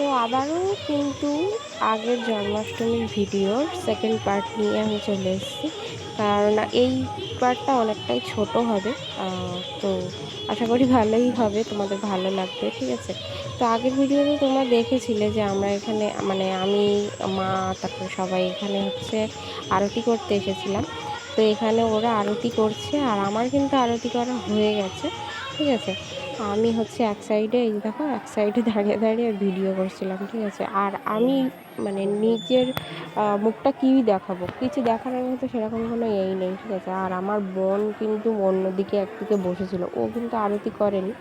তো আবারও কিন্তু আগের জন্মাষ্টমীর ভিডিওর সেকেন্ড পার্ট নিয়ে আমি চলে এসেছি। কারণ এই পার্টটা অনেকটাই ছোট হবে। তো আশা করি ভালোই হবে, তোমাদের ভালো লাগবে, ঠিক আছে? তো আগের ভিডিওতে তোমরা দেখেছিলে যে আমরা এখানে মানে আমি, মা, তারপর সবাই এখানে হচ্ছে আরতি করতে এসেছিলাম। তো এখানে ওরা আরতি করছে আর আমার কিন্তু আরতি করা হয়ে গেছে। ঠিক আছে? আমি হচ্ছে এক সাইডে এই দেখো, এক সাইডে দাঁড়িয়ে দাঁড়িয়ে ভিডিও করছিলাম, ঠিক আছে? আর আমি মানে নিজের মুখটা কী দেখাবো? কিছু দেখানোর মতো সেরকম কোনো এই নেই, ঠিক আছে? আর আমার বোন কিন্তু অন্যদিকে একদিকে বসেছিল। ও কিন্তু আরতি করেনি।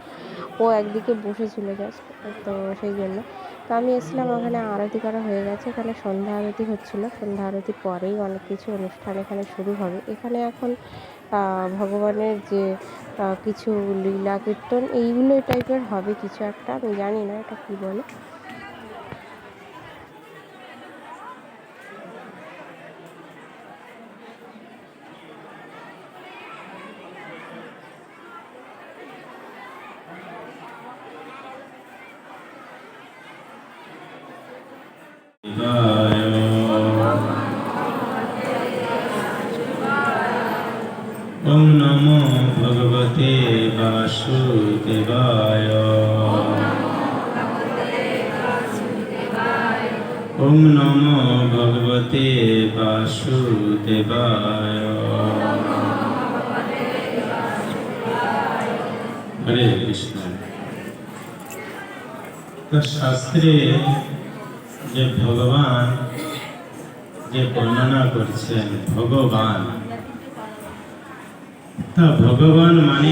ও একদিকে বসে বসেছিল জাস্ট তো সেই জন্য। তো আমি এসেছিলাম ওখানে, আরতি করা হয়ে গেছে। এখানে সন্ধ্যা আরতি হচ্ছিল। সন্ধ্যা আরতি পরেই অনেক কিছু অনুষ্ঠান এখানে শুরু হবে। এখানে এখন ভগবানের যে কিছু লীলা কীর্তন এইগুলো টাইপের হবে কিছু একটা। আমি জানি না এটা কী বলে। ওম নমো ভগবতে বাসুদেবায় ওম নমো ভগবতে বাসুদেবায় হরে কৃষ্ণ তো শাস্ত্রে যে ভগবান যে বর্ণনা করছেন ভগবান। তা ভগবান মানে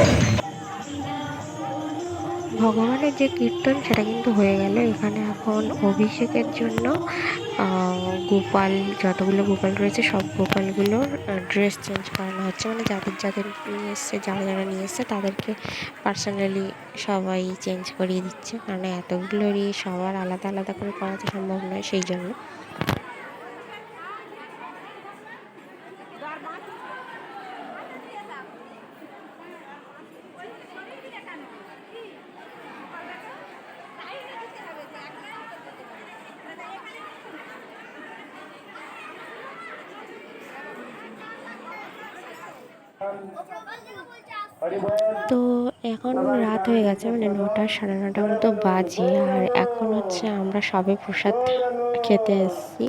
ভগবানের যে কীর্তন, সেটা কিন্তু হয়ে গেল। এখানে এখন অভিষেকের জন্য গোপাল, যতগুলো গোপাল রয়েছে, সব গোপালগুলোর ড্রেস চেঞ্জ করানো হচ্ছে। মানে যাদের যাদের নিয়ে এসছে, যারা যারা নিয়ে এসছে, তাদেরকে পার্সোনালি সবাই চেঞ্জ করিয়ে দিচ্ছে। কারণ এতগুলোরই সবার আলাদা আলাদা করে করা তো সম্ভব নয়, সেই জন্য। তো এখন রাত হয়ে গেছে মানে নটা সাড়ে নটার মতো বাজে, আর এখন হচ্ছে আমরা সবে প্রসাদ খেতে এসেছি।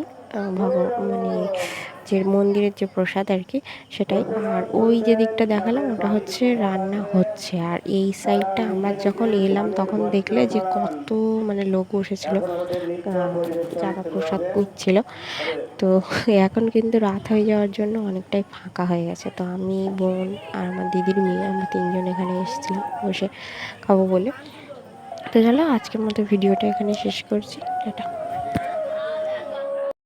ভগবান মানে যে মন্দিরের যে প্রসাদ আর কি, সেটাই। আর ওই যে দিকটা দেখালাম, ওটা হচ্ছে রান্না হচ্ছে। আর এই সাইডটা আমরা যখন এলাম, তখন দেখলে যে কত মানে লোক বসেছিল যারা প্রসাদ নিচ্ছিল। তো এখন কিন্তু রাত হয়ে যাওয়ার জন্য অনেকটাই ফাঁকা হয়ে গেছে। তো আমি, বোন আর আমার দিদির মেয়ে, আমরা তিনজন এখানে এসেছিলাম বসে খাব বলে। তো চলো, আজকের মতো ভিডিওটা এখানে শেষ করছি। এটা